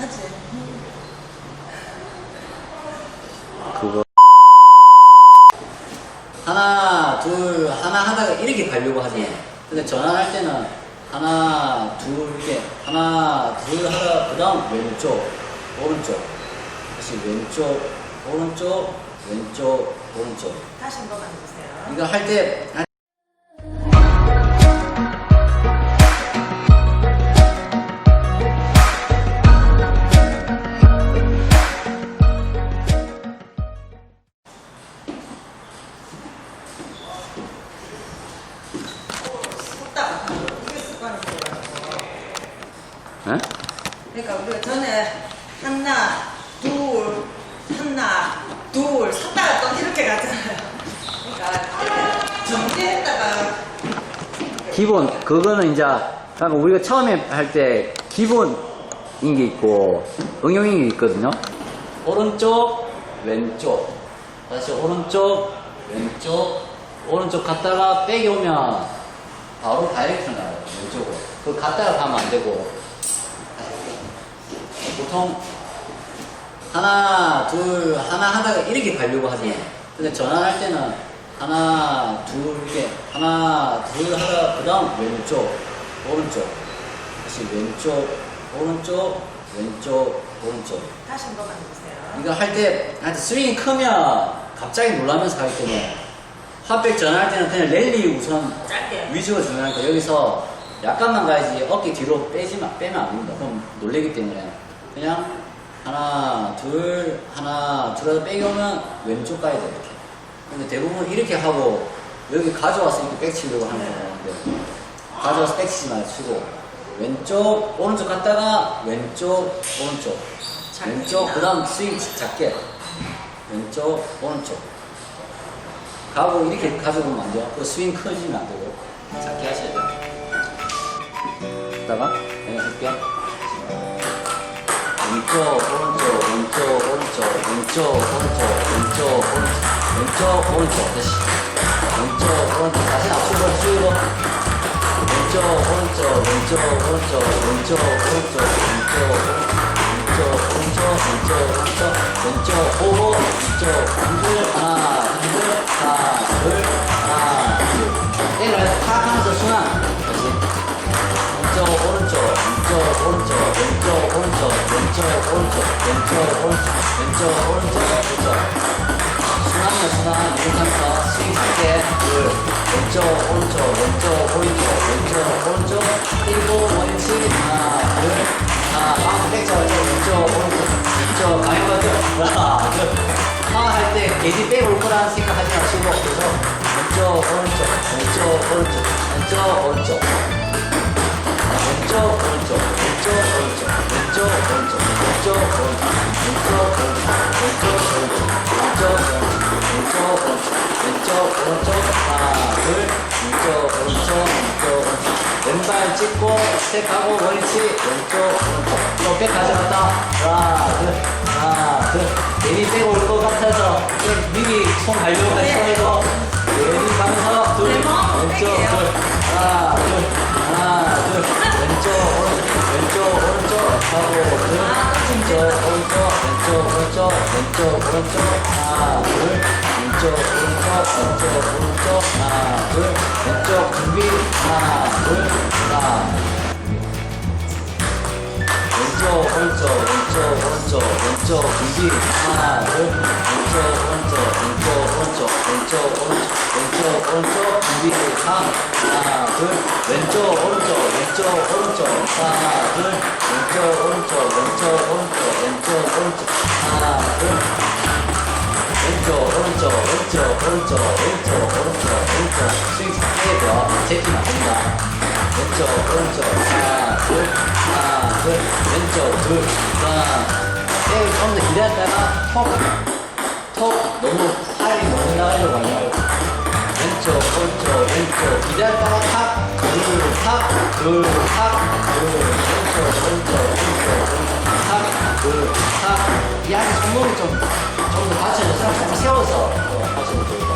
하지. 그거 하나 둘 하나 하다가 이렇게 가려고 하지 네. 근데 전환할 때는 하나 둘 이렇게 하나 둘 하다가 그 다음 왼쪽 오른쪽 다시 왼쪽 오른쪽 왼쪽 오른쪽 다시 한 번만 해주세요. 이거 할때 그러니까 우리가 전에 하나, 둘, 하나, 둘, 섰다가 또 이렇게 가잖아요. 그러니까 정지했다가 기본 그거는 이제 그러니까 우리가 처음에 할 때 기본인 게 있고 응용인 게 있거든요. 오른쪽 왼쪽 다시 오른쪽 왼쪽 오른쪽 갔다가 백이 오면 바로 다이렉트 나와요 왼쪽으로. 그 갔다가 가면 안 되고 보통 하나 둘 하나 하다가 이렇게 가려고 하지. 네. 근데 전환할 때는 하나 둘 이렇게 하나 둘 하다가 그 다음 왼쪽 오른쪽 다시 왼쪽 오른쪽 왼쪽 오른쪽 다시 한 번만 해주세요. 이거 할 때 할 때 스윙이 크면 갑자기 놀라면서 가기 때문에 핫백 전환할 때는 그냥 랠리 우선 짧게. 위주가 중요하니까 여기서 약간만 가야지 어깨 뒤로 빼지만 빼면 안 됩니다. 그럼 놀래기 때문에 그냥 하나 둘 하나 둘 하다 빼기 오면 왼쪽 가야 돼 이렇게. 근데 대부분 이렇게 하고 여기 가져와서 이렇게 백치려고 하는 경우인데 가져와서 백치지 말고 왼쪽 오른쪽 갔다가 왼쪽 오른쪽 잘 왼쪽 됩니다. 그다음 스윙 작게 왼쪽 오른쪽 가고 이렇게 가져오면 안 돼요. 그 스윙 커지면 안 되고 작게 하셔야 돼요. 다가 그냥 할게요. 왼쪽 오른쪽 왼쪽 오른쪽 왼쪽 오른쪽 왼쪽 오른쪽 왼쪽 오른쪽 다시 왼쪽 오른쪽 다시 쭉 왼쪽 오른쪽 왼쪽 오른쪽 왼쪽 오른쪽 왼쪽 오른쪽 왼쪽 오른쪽 왼쪽 오고 왼쪽 오른쪽 왼쪽 오른쪽 왼쪽 오른쪽 왼쪽 순환이야 순환 이렇게 하면서 스윙 할게 둘 왼쪽 오른쪽 왼쪽 오른쪽 왼쪽 오른쪽 일곱 원치 하나 둘 하나 마운트 백자 왼쪽 오른쪽 왼쪽 가위 가죠 하나 둘 하나 할때 개지 빼올 거라는 생각하지 마시고 그래서 왼쪽 오른쪽 왼쪽 오른쪽 왼쪽 오른쪽 왼쪽 오른쪽 왼쪽 오른쪽 왼발 찍고 스텝하고 원위치. 왼쪽 오른쪽 백 가져갔다 하나 둘 하나 둘. 예리 빼고 올 것 같아서. 네, 미리 손 갈려고 해서. 예리 가면서. 둘. 네, 뭐, 왼쪽 둘. 하나 둘. 하나 둘. 왼쪽 오른쪽. 하고 둘 왼쪽 오른쪽 왼쪽 오른쪽 왼쪽 오른쪽 하나 둘 왼쪽 오른쪽 왼쪽 오른쪽 하나 둘 왼쪽 준비 하나 둘 하나 왼쪽 오른쪽 왼쪽 오른쪽 왼쪽 준비 하나 둘 왼쪽 오른쪽 왼쪽 오른쪽 왼쪽 오른쪽 왼쪽 오른쪽 준비 삼 하나 둘 왼쪽 오른쪽 왼쪽 오른쪽 하나 둘 왼쪽 오른쪽 왼쪽 오른쪽 왼쪽 오른쪽 하나 둘 왼쪽 오른쪽 왼쪽 오른쪽 왼쪽 오른쪽 왼쪽 스윙 제끼면 안 됩니다 왼쪽 오른쪽 하나 둘 하나 둘 왼쪽 둘 하나 네, 좀더 기다렸다가 톡톡 너무 팔이 너무 나가려고 하지 말고 왼쪽 오른쪽 왼쪽 기다렸다가 탁둘탁둘탁둘 왼쪽 오른쪽 왼쪽 탁둘탁이 안에 손목이 좀좀더 받쳐져서 조금 세워서 어, 하시면 됩니다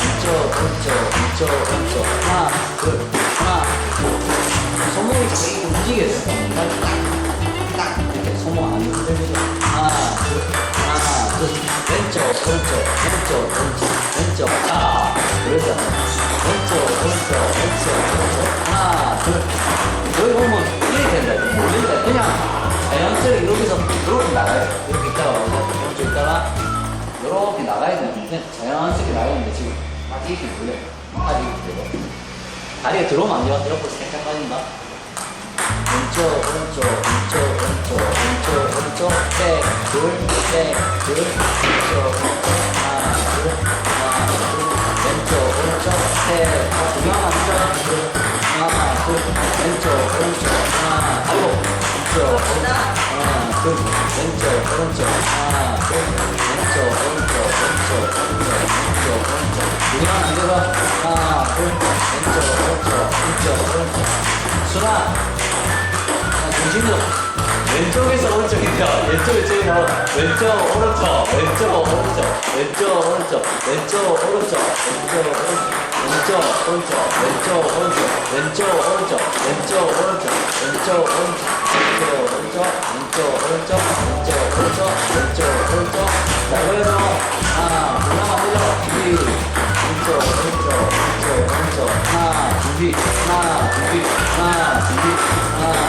왼쪽 오른쪽 왼쪽 오른쪽 하나 둘 둘 손목이 자꾸 움직여요 딱, 딱 이렇게 손 손목 안 흔들리죠? 하나, 둘, 하나, 둘. 왼쪽, 오른쪽, 왼쪽, 오른쪽, 왼쪽. 아, 그랬잖아. 왼쪽, 오른쪽, 왼쪽, 왼쪽. 하나, 둘. 여기 보면 이렇게 된다. 이렇게 몰린다. 그냥 자연스레 여기서 이렇게 나가요. 이렇게 있다가, 오른쪽 있다가, 이렇게 나가야 되는데, 자연스럽게 나가는데 지금 막 이렇게 몰려요. 딱 이렇게 되고. 다리가 들어오면 안 돼요. 이렇게 살짝 빠진다. 왼쪽, 오른쪽, 왼쪽, 왼쪽, 오른쪽, 백, 둘, 백, 둘, 왼쪽, 오른쪽, 하나, 둘, 하나, 둘, 왼쪽, 오른쪽, 백, 두명 맞죠? 둘, 하나, 둘, 왼쪽, 오른쪽, 하나, 아이고, 왼쪽, 오른쪽, 하나, 둘, 왼쪽, 오른쪽, 하나, 둘, 왼쪽, 오른쪽, 왼쪽, 오른쪽, 왼쪽, 오른쪽, 두명안 되고, 하나, 둘, 왼쪽, 오른쪽, 왼쪽, 오른쪽, 순 아, 중심으로 왼쪽에서 오른쪽인데요. 왼쪽에 쪽이요. 왼쪽 오른쪽 왼쪽 오른쪽 왼쪽 오른쪽 왼쪽 오른쪽 왼쪽 오른쪽 왼쪽 오른쪽 왼쪽 오른쪽 왼쪽 오른쪽 왼쪽 오른쪽 왼쪽 오른쪽 왼쪽 오른쪽 왼쪽 오른쪽 왼쪽 오른쪽 자 그래서 하나 둘 만들어 준비 왼쪽 오른쪽 왼쪽 오른쪽 하나 준비 하나 준비 하나 준비 하나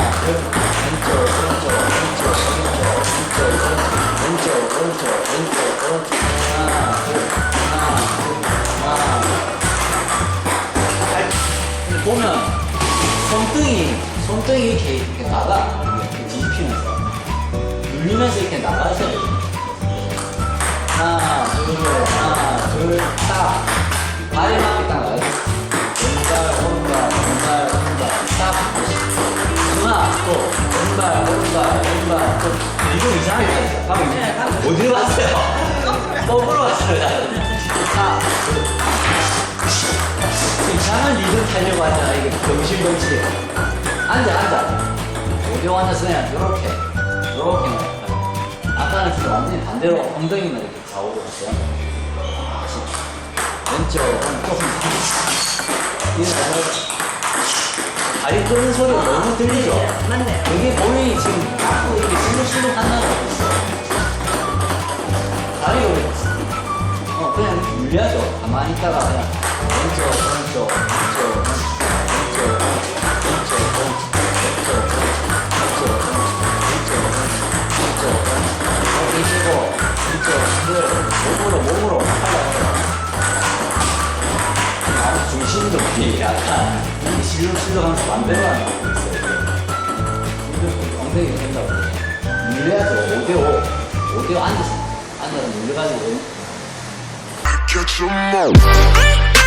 손등이 이렇게, 이렇게 나가. 이렇게 뒤집히면서. 눌리면서 이렇게 나가셔야 돼요 하나 둘 하나 둘딱. 발에 맞게 딱 나가야 돼 왼발 오른발 왼발 오른발. 딱. 누나 또. 왼발 오른발 왼발 또. 이거 이상하게 가있어 방금. 어디로 왔어요? 거꾸로 왔어요. 자 이상한 리듬 타려고 하잖아 이게. 병신병신 앉아 앉아. 오디오 앉아서 그냥 요렇게. 요렇게 나요 아까는 진짜 완전히 반대로 엉덩이만 이렇게 좌우로 갔어요 다시. 왼쪽 조금 잘하죠 다리 끄는 소리가 너무 들리죠? 맞네. 여기 본인이 지금 자꾸 이렇게 실룩실룩 한다는 거 있어. 다리가 왜, 어, 그냥 이렇게 물려야죠. 가만히 있다가 그냥 왼쪽, 오른쪽, 왼쪽, 몸으로, 몸으로 아, 중심도 이게 약간 이게 실룩실룩하면서 반대로 하는 거 있어요. 무조건 엉덩이 된다고. 물려야죠. 5대5. 5대5 앉아서. 앉아서 물려가지고. Catch 'em all.